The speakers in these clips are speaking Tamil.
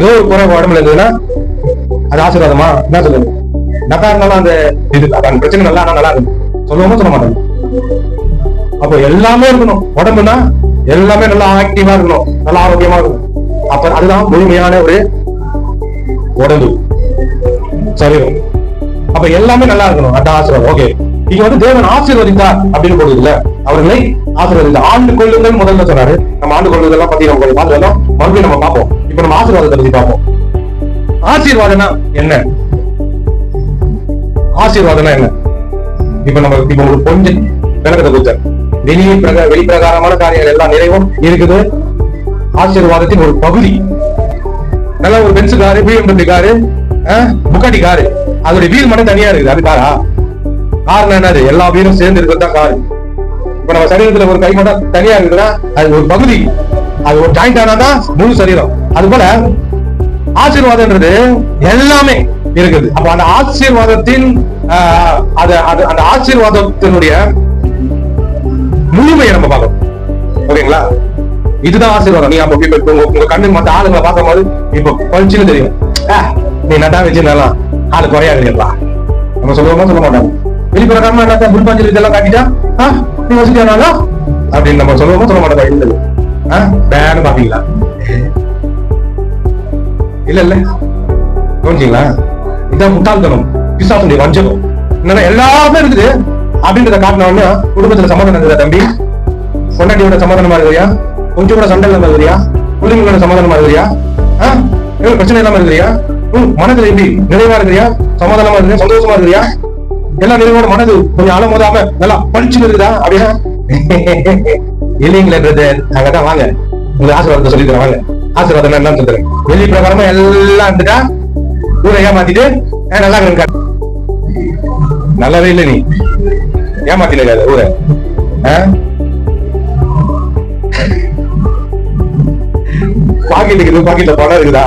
ஏதோ ஒரு குறை உடம்புல இருந்ததுன்னா அது ஆசீர்வாதமா? என்ன சொல்லுங்க நல்லா இருந்தாலும் அந்த இது அதான் பிரச்சனை நல்லா ஆனா நல்லா இருக்கும். சொல்லவும் சொல்ல மாட்டாங்க அப்போ எல்லாமே இருக்கணும். உடம்புனா எல்லாமே நல்லா ஆக்டிவா இருக்கணும். நல்லா ஆரோக்கியமா இருக்கணும். அப்ப அதுதான் முழுமையான ஒரு உடம்பு. சரீரம் அப்ப எல்லாமே நல்லா இருக்கணும். அதான் ஆசீர்வாதம். ஓகே இங்க வந்து தேவன் ஆசீர்வதித்தார் அப்படின்னு போடுது இல்ல? அவர்களை ஆசீர்வதித்தார். ஆண்டு கொள்ளுங்கள் முதல்ல சொன்னாரு. நம்ம ஆண்டு கொள்ளுதெல்லாம் பத்தி நம்ம கொஞ்சம் பார்த்துக்கலாம் ஆசீர்வாதத்தை பத்தி பார்ப்போம் ஆசீர்வாதம்னா என்ன? ஆசீர்வாதம்னா என்ன? இப்ப நம்ம இப்ப உங்களுக்கு கொஞ்சம் விளக்கத்தை கொடுத்தேன். வெளி பிரக வெளிப்பிரகாரமான காரியங்கள் எல்லாம் நிறைவும் இருக்குது. ஆசீர்வாதத்தின் ஒரு பகுதி. நல்ல ஒரு Benz car BMW car Bugatti car அதோட வீல் மட்டும் தனியா இருக்குது. அது காரா? காரணம் என்னது? எல்லா வீலும் சேர்ந்து இருக்கிறது தான் காரு இப்ப நம்ம சரீரத்துல ஒரு கை மட்டும் தனியா இருக்குதுன்னா அது ஒரு பகுதி. அது ஒரு ஜாயிண்ட் ஆனாதான் முழு சரீரம். அது போல ஆசீர்வாதம்ன்றது எல்லாமே இருக்குது. அப்ப அந்த ஆசீர்வாதத்தின் ஆஹ், அது அந்த ஆசீர்வாதத்தினுடைய முழுமையை நம்ம பார்க்கணும். ஓகேங்களா? இதுதான் ஆசீர்வாதம். நீங்க அப்ப இப்ப உங்க உங்க கண்ணு மத்த ஆளுங்களை பார்க்கும்போது இப்ப பளிச்சுன்னு தெரியும். நீ நட்டா வச்சிருந்தாலும் ஆளு குறையா இல்லையா நம்ம சொல்லுவோமா சொல்ல மாட்டாங்க வெளிப்பிரகாரமா என்ன முன்பாஞ்சல் இதெல்லாம் காட்டிட்டா நீ வச்சுட்டானா அப்படின்னு நம்ம சொல்லுவோமா சொல்ல மாட்டோம். இல்லை பேனு பாப்பீங்களா? இல்ல இல்ல கவனிச்சீங்களா? இதான் முட்டாள்தனம். பிசாசுடைய வஞ்சகம். என்னன்னா எல்லாமே இருக்குது அப்படின்றத காட்டின உடனே குடும்பத்துல சமாதானம் இருக்குதா தம்பி? பொண்டாட்டியோட சமாதானமா இருக்கிறியா? கொஞ்சம் கூட சண்டை இல்லாம இருக்கிறியா? பிள்ளைங்களோட சமாதானமா இருக்கிறியா? ஆ? எவ்வளவு பிரச்சனை இல்லாம இருக்கிறியா? ம், மனதுல எப்படி? நிறைவா இருக்கிறியா? சமாதானமா இருக்கிறியா? சந்தோஷமா இருக்கிறியா? எல்லா நிறைவோட மனது கொஞ்சம் அலம் மோதாம நல்லா பளிச்சுன்னு இருக்குதா அப்படின்னா இல்லைங்களே பிரதர் அங்கதான் வாங்க. உங்க ஆசீர்வாதத்தை சொல்லி தரேன் வாங்க. ஆசீர்வாதம் என்னன்னு சொல்றேன் வெளி பிரகாரமா எல்லாம் இருந்துட்டா ஊரை ஏமாத்திட்டு நல்லா இருக்கேன் நல்லாவே இல்லை நீ. ஏமாத்தின ஊரை. பாக்கெட் இருக்குது பாக்கெட்ல பணம் இருக்குதா?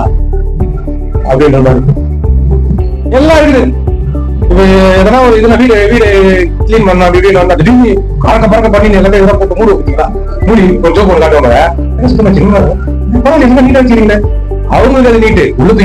அப்படின்ற மாதிரி. எல்லாம் இருக்குது. இப்ப எதனா ஒரு இதுல வீடு வீடு கிளீன் பண்ணா வீடு வந்தா திடீர்னு பறக்க பறக்க பண்ணி எல்லாமே இதெல்லாம் போட்டு மூடு வச்சுக்கலாம் மூடி கொஞ்சம் போட்டு காட்டுவாங்க சுத்தமா சின்ன பரவாயில்ல நீட்டா வச்சுக்கிறீங்களே அவங்களுக்கு அது நீட்டு. உள்ளது